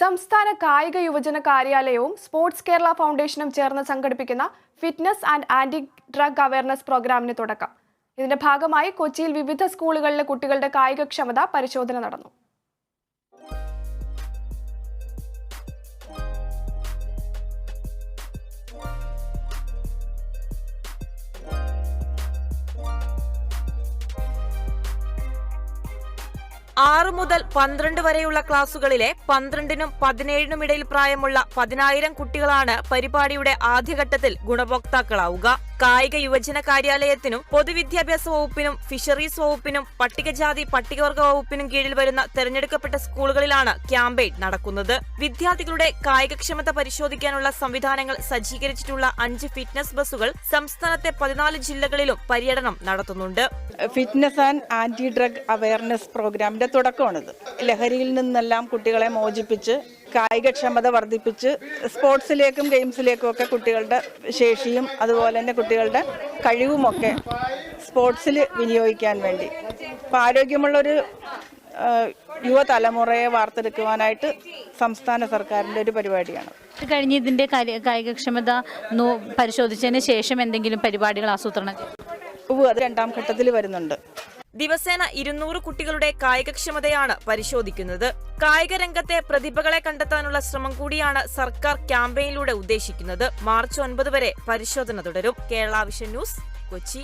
സംസ്ഥാന കായിക യുവജന കാര്യാലയവും സ്പോർട്സ് കേരള ഫൗണ്ടേഷനും ചേർന്ന് സംഘടിപ്പിക്കുന്ന fitness and anti drug awareness പ്രോഗ്രാമിന് തുടക്കം. ഇതിന്റെ ഭാഗമായി കൊച്ചിയിൽ വിവിധ സ്കൂളുകളിലെ കുട്ടികളുടെ കായികക്ഷമത പരിശോധന നടന്നു. ആറ് മുതൽ പന്ത്രണ്ട് വരെയുള്ള ക്ലാസുകളിലെ പന്ത്രണ്ടിനും പതിനേഴിനും ഇടയിൽ പ്രായമുള്ള പതിനായിരം കുട്ടികളാണ് പരിപാടിയുടെ ആദ്യഘട്ടത്തിൽ ഗുണഭോക്താക്കളാവുക. കായിക യുവജന കാര്യാലയത്തിനും പൊതുവിദ്യാഭ്യാസ വകുപ്പിനും ഫിഷറീസ് വകുപ്പിനും പട്ടികജാതി പട്ടികവർഗ വകുപ്പിനും കീഴിൽ വരുന്ന തെരഞ്ഞെടുക്കപ്പെട്ട സ്കൂളുകളിലാണ് ക്യാമ്പയിൻ നടക്കുന്നത്. വിദ്യാർത്ഥികളുടെ കായികക്ഷമത പരിശോധിക്കാനുള്ള സംവിധാനങ്ങൾ സജ്ജീകരിച്ചിട്ടുള്ള അഞ്ച് ഫിറ്റ്നസ് ബസ്സുകൾ സംസ്ഥാനത്തെ പതിനാല് ജില്ലകളിലും പര്യടനം നടത്തുന്നുണ്ട്. Fitness and anti drug awareness പ്രോഗ്രാമിന്റെ തുടക്കമാണിത്. ലഹരിയിൽ നിന്നെല്ലാം കുട്ടികളെ മോചിപ്പിച്ച് കായികക്ഷമത വർദ്ധിപ്പിച്ച് സ്പോർട്സിലേക്കും ഗെയിംസിലേക്കും ഒക്കെ കുട്ടികളുടെ ശേഷിയും അതുപോലെ തന്നെ കുട്ടികളുടെ കഴിവുമൊക്കെ സ്പോർട്സിൽ വിനിയോഗിക്കാൻ വേണ്ടി. അപ്പോൾ ആരോഗ്യമുള്ളൊരു യുവതലമുറയെ വാർത്തെടുക്കുവാനായിട്ട് സംസ്ഥാന സർക്കാരിന്റെ ഒരു പരിപാടിയാണ്. കഴിഞ്ഞ് കാര്യ- കായികക്ഷമത പരിശോധിച്ചതിന് ശേഷം എന്തെങ്കിലും പരിപാടികൾ ആസൂത്രണം രണ്ടാം ഘട്ടത്തിൽ വരുന്നുണ്ട്. ദിവസേന ഇരുന്നൂറ് കുട്ടികളുടെ കായികക്ഷമതയാണ് പരിശോധിക്കുന്നത്. കായിക രംഗത്തെ പ്രതിഭകളെ കണ്ടെത്താനുള്ള ശ്രമം കൂടിയാണ് സർക്കാർ ക്യാമ്പയിനിലൂടെ ഉദ്ദേശിക്കുന്നത്. മാർച്ച് ഒൻപത് വരെ പരിശോധന തുടരും. Kerala Vision News Kochi.